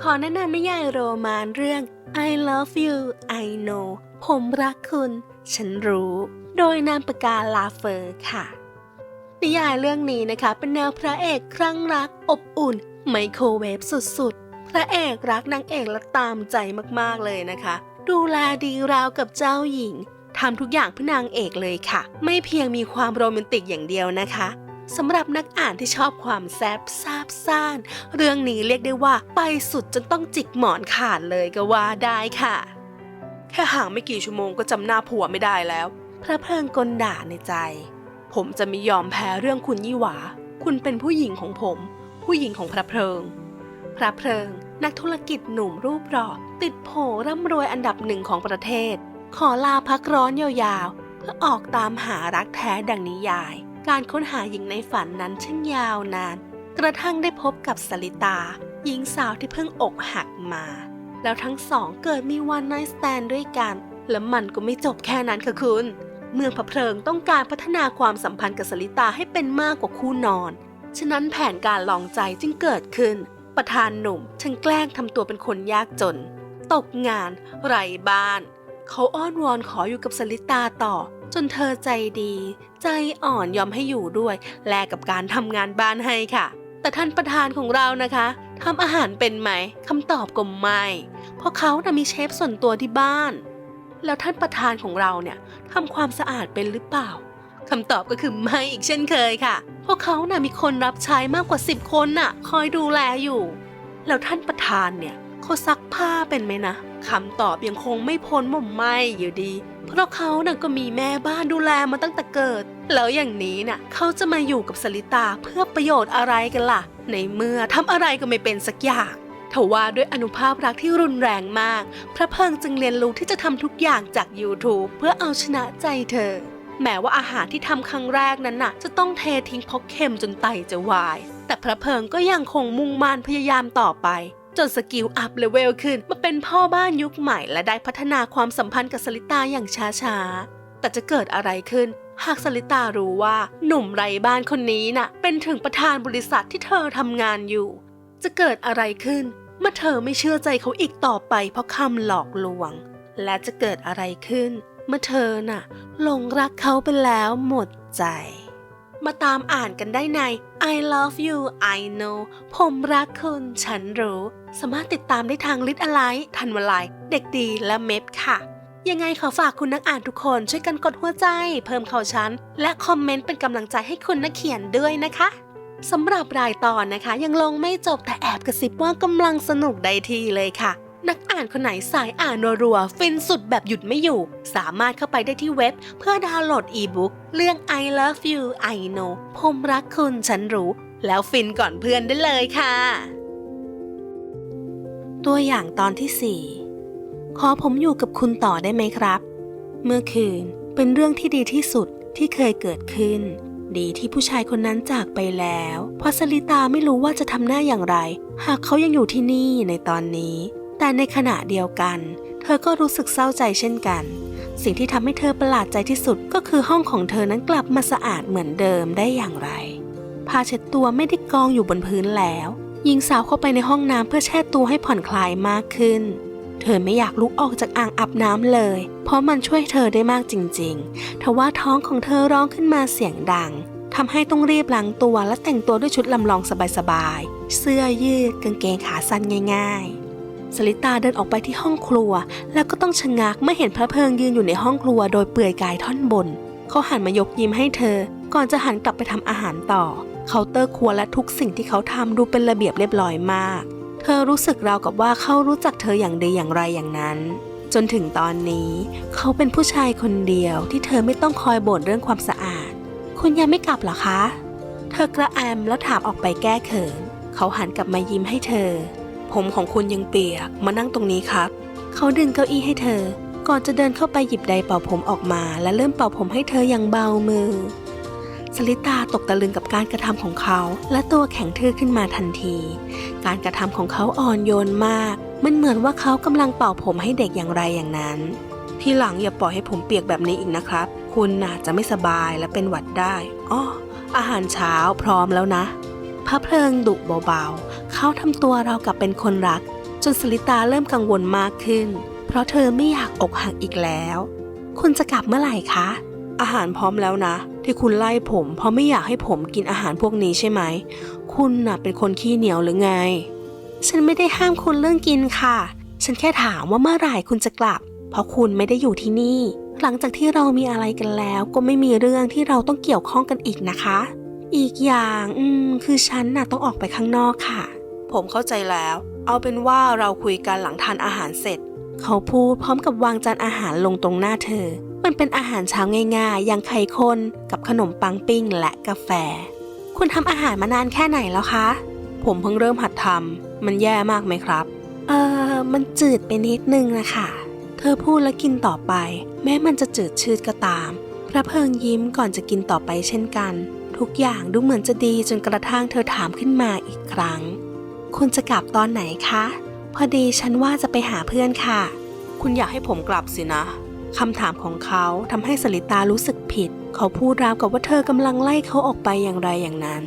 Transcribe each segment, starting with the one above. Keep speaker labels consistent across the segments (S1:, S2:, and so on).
S1: ขอแนะนำนิยายโรมานเรื่อง I Love You I Know ผมรักคุณ ฉันรู้ โดยนามปากกาลาเฟอร์ค่ะ นิยายเรื่องนี้นะคะ เป็นแนวพระเอกครั้งรักอบอุ่น ไมโครเวฟสุดๆ พระเอกรักนางเอกและตามใจมากๆเลยนะคะ ดูแลดีราวกับเจ้าหญิงทำทุกอย่างเพื่อนางเอกเลยค่ะ ไม่เพียงมีความโรแมนติกอย่างเดียวนะคะ สำหรับนักอ่านที่ชอบความแซบซาบซ่าน เรื่องนี้เรียกได้ว่าไปสุดจนต้องจิกหมอนขาดเลยก็ว่าได้ค่ะ แค่ห่างไม่กี่ชั่วโมงก็จำหน้าผัวไม่ได้แล้ว พระเพลิงกลด่าในใจ ผมจะไม่ยอมแพ้เรื่องคุณยี่หวา คุณเป็นผู้หญิงของผม ผู้หญิงของพระเพลิง พระเพลิง นักธุรกิจหนุ่มรูปหล่อติดโผร่ำรวยอันดับหนึ่งของประเทศ ขอลาพักร้อนยาวๆเพื่อออกตามหารักแท้ดังนิยาย การค้นหาหญิงในฝันนั้นช่างยาวนาน กระทั่งได้พบกับสลิตา หญิงสาวที่เพิ่งอกหักมา แล้วทั้งสองเกิดมีวันไนสแตนด้วยกัน และมันก็ไม่จบแค่นั้นค่ะคุณ เมื่อพระเพลิงต้องการพัฒนาความสัมพันธ์กับสลิตาให้เป็นมากกว่าคู่นอน ฉะนั้นแผนการลองใจจึงเกิดขึ้น ประธานหนุ่มช่างแกล้งทำตัวเป็นคนยากจน ตกงาน ไร้บ้าน เขาอ้อนวอนขออยู่กับสลิตาต่อ จนเธอใจดี ใจอ่อนยอมให้อยู่ด้วย แลกกับการทำงานบ้านให้ค่ะ แต่ท่านประธานของเรานะคะทำอาหารเป็นไหมคำตอบก็ไม่เพราะเขานะ่ะมีเชฟส่วนตัวที่บ้าน แล้วท่านประธานของเราเนี่ยทำความสะอาดเป็นหรือเปล่าคำตอบก็คือไม่อีกเช่นเคยค่ะเพราะเขาน่ะมีคนรับใช้มากกว่า 10 คนน่ะ คอยดูแลอยู่ แล้วท่านประธานเนี่ยเขาซักผ้าเป็นไหมนะคำตอบยังคงไม่พ้นหม่อมไม่อยู่ดี เพราะเขาน่ะก็มีแม่บ้านดูแลมาตั้งแต่เกิด แล้วอย่างนี้น่ะเขาจะมาอยู่กับสลิตาเพื่อประโยชน์อะไรกันล่ะ ในเมื่อทำอะไรก็ไม่เป็นสักอย่างทว่าด้วยอนุภาพรักที่รุนแรงมาก พระเพิงจึงเรียนรู้ที่จะทำทุกอย่างจาก YouTube เพื่อเอาชนะใจเธอ แม้ว่าอาหารที่ทำครั้งแรกนั้นน่ะ จะต้องเททิ้งเพราะเค็มจนไตจะวาย แต่พระเพิงก็ยังคงมุ่งมั่นพยายามต่อไป จนสกิลอัพเลเวลขึ้น มาเป็นพ่อบ้านยุคใหม่ และได้พัฒนาความสัมพันธ์กับสลิตาอย่างช้าๆ แต่จะเกิดอะไรขึ้น หากสลิตารู้ว่าหนุ่มไร้บ้านคนนี้น่ะ เป็นถึงประธานบริษัทที่เธอทำงานอยู่ จะเกิดอะไรขึ้น เมื่อเธอไม่เชื่อใจเขาอีกต่อไปเพราะคำหลอกลวง และจะเกิดอะไรขึ้น เมื่อเธอน่ะหลงรักเขาไปแล้วหมดใจ มาตามอ่านกันได้ใน I love you I know ผมรักคุณฉันรู้ สามารถติดตามได้ทางลิทอะไรทันวลาย เด็กดีและเมฟค่ะ ยังไงขอฝากคุณนักอ่านทุกคนช่วยกันกดหัวใจ เพิ่มเข่าชั้น และคอมเมนต์เป็นกำลังใจให้คุณนักเขียนด้วยนะคะสำหรับรายตอนนะคะ ยังลงไม่จบแต่แอบกระซิบว่ากำลังสนุกได้ทีเลยค่ะ นักอ่านคนไหนสายอ่านรัวๆฟินสุดแบบหยุดไม่อยู่ สามารถเข้าไปได้ที่เว็บเพื่อดาวน์โหลดอีบุ๊กเรื่อง I love you I know ผมรักคุณฉันรู้ แล้วฟินก่อนเพื่อนได้เลยค่ะ ตัวอย่างตอนที่ 4 ขอผมอยู่กับคุณต่อได้ไหมครับ เมื่อคืนเป็นเรื่องที่ดีที่สุดที่เคยเกิดขึ้น ดีที่ผู้ชายคนนั้นจากไปแล้วเพราะสลิตาไม่รู้ว่าจะทำหน้าอย่างไร หากเขายังอยู่ที่นี่ในตอนนี้ แต่ในขณะเดียวกัน เธอก็รู้สึกเศร้าใจเช่นกัน สิ่งที่ทำให้เธอประหลาดใจที่สุดก็คือห้องของเธอนั้นกลับมาสะอาดเหมือนเดิมได้อย่างไรผ้าเช็ดตัวไม่ได้กองอยู่บนพื้นแล้ว หญิงสาวเข้าไปในห้องน้ำเพื่อแช่ตัวให้ผ่อนคลายมากขึ้น เธอไม่อยากลุกออกจากอ่างอาบน้ำเลย เพราะมันช่วยเธอได้มากจริงๆทว่าท้องของเธอร้องขึ้นมาเสียงดังทำให้ต้องรีบล้างตัวและแต่งตัวด้วยชุดลำลองสบายๆ เสื้อยืดกางเกงขาสั้นง่าย ๆ สลิตาเดินออกไปที่ห้องครัว แล้วก็ต้องชะงักเมื่อเห็นพระเพิงยืนอยู่ในห้องครัวโดยเปลือยกายท่อนบน เขาหันมายกยิ้มให้เธอ ก่อนจะหันกลับไปทำอาหารต่อ เคาน์เตอร์ครัวและทุกสิ่งที่เขาทำดูเป็นระเบียบเรียบร้อยมาก เธอรู้สึกราวกับว่าเขารู้จักเธออย่างดีอย่างไรอย่างนั้น จนถึงตอนนี้ เขาเป็นผู้ชายคนเดียวที่เธอไม่ต้องคอยบ่นเรื่องความสะอาด คุณยังไม่กลับเหรอคะ เธอกระแอมแล้วถามออกไปแก้เขิน เขาหันกลับมายิ้มให้เธอ ผมของคุณยังเปียก มานั่งตรงนี้ครับ เขาดึงเก้าอี้ให้เธอ ก่อนจะเดินเข้าไปหยิบไดร์เป่าผมออกมา และเริ่มเป่าผมให้เธออย่างเบามือ สลิตาตกตะลึงกับการกระทำของเขา และตัวแข็งทื่อขึ้นมาทันที การกระทำของเขาอ่อนโยนมาก มันเหมือนว่าเขากำลังเป่าผมให้เด็กอย่างไรอย่างนั้น ทีหลังอย่าปล่อยให้ผมเปียกแบบนี้อีกนะครับ คุณน่ะจะไม่สบายและเป็นหวัดได้อ้ออาหารเช้าพร้อมแล้วนะพระเพลิงดุเบาๆ เขาทำตัวเรากับเป็นคนรัก จนสลิตาเริ่มกังวลมากขึ้น เพราะเธอไม่อยากอกหักอีกแล้ว คุณจะกลับเมื่อไหร่คะ อาหารพร้อมแล้วนะ ที่คุณไล่ผม เพราะไม่อยากให้ผมกินอาหารพวกนี้ใช่ไหม คุณน่ะเป็นคนขี้เหนียวหรือไง ฉันไม่ได้ห้ามคุณเรื่องกินค่ะ ฉันแค่ถามว่าเมื่อไหร่คุณจะกลับ เพราะคุณไม่ได้อยู่ที่นี่ หลังจากที่เรามีอะไรกันแล้ว ก็ไม่มีเรื่องที่เราต้องเกี่ยวข้องกันอีกนะคะอีกอย่าง อืม คือฉันน่ะต้องออกไปข้างนอกค่ะ ผมเข้าใจแล้ว เอาเป็นว่าเราคุยกันหลังทานอาหารเสร็จ เขาพูดพร้อมกับวางจานอาหารลงตรงหน้าเธอ มันเป็นอาหารเช้าง่ายๆ อย่างไข่คนกับขนมปังปิ้งและกาแฟ คุณทำอาหารมานานแค่ไหนแล้วคะ ผมเพิ่งเริ่มหัดทำมันแย่มากไหมครับ เออมันจืดไปนิดนึงนะคะเธอพูดและกินต่อไป แม้มันจะจืดชืดก็ตาม พระเพิงยิ้มก่อนจะกินต่อไปเช่นกัน ทุกอย่างดูเหมือนจะดีจนกระทั่งเธอถามขึ้นมาอีกครั้ง คุณจะกลับตอนไหนคะ พอดีฉันว่าจะไปหาเพื่อนค่ะ คุณอยากให้ผมกลับสินะคำถามของเขาทำให้สลิตารู้สึกผิด เขาพูดราวกับว่าเธอกำลังไล่เขาออกไปอย่างไรอย่างนั้น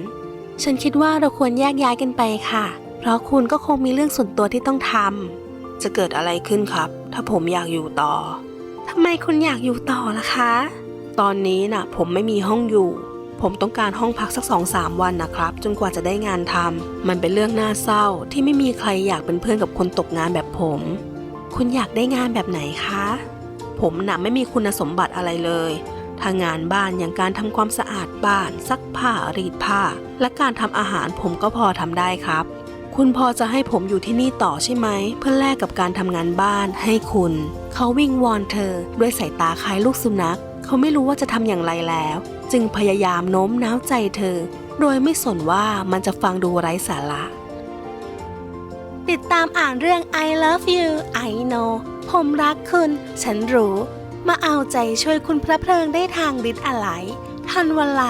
S1: ฉันคิดว่าเราควรแยกย้ายกันไปค่ะ เพราะคุณก็คงมีเรื่องส่วนตัวที่ต้องทำจะเกิดอะไรขึ้นครับ ถ้าผมอยากอยู่ต่อทำไมคุณอยากอยู่ต่อล่ะคะ ตอนนี้น่ะ ผมไม่มีห้องอยู่ ผมต้องการห้องพักสักสองสามวันนะครับ จนกว่าจะได้งานทำมันเป็นเรื่องน่าเศร้าที่ไม่มีใครอยากเป็นเพื่อนกับคนตกงานแบบผม คุณอยากได้งานแบบไหนคะ ผมน่ะไม่มีคุณสมบัติอะไรเลยถ้างานบ้านอย่างการทำความสะอาดบ้าน ซักผ้ารีดผ้า และการทำอาหารผมก็พอทำได้ครับ คุณพอจะให้ผมอยู่ที่นี่ต่อใช่ไหม เพื่อแลกกับการทำงานบ้านให้คุณ เขาวิ่งวอนเธอด้วยสายตาคล้ายลูกสุนัข เขาไม่รู้ว่าจะทำอย่างไรแล้ว จึงพยายามโน้มน้าวใจเธอ โดยไม่สนว่ามันจะฟังดูไร้สาระ ติดตามอ่านเรื่อง I love you I know ผมรักคุณ ฉันรู้ มาเอาใจช่วยคุณพระเพลิงได้ทางดิสอะไร ทันวันไล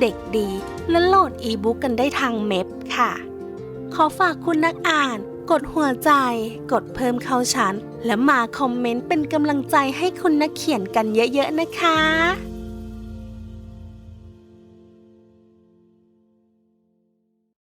S1: เด็กดี และโหลดอีบุ๊กกันได้ทางเม็บค่ะ ขอฝากคุณนักอ่าน กดหัวใจ กดเพิ่มเข้าชั้น และมาคอมเมนต์เป็นกำลังใจให้คุณนักเขียนกันเยอะๆนะคะ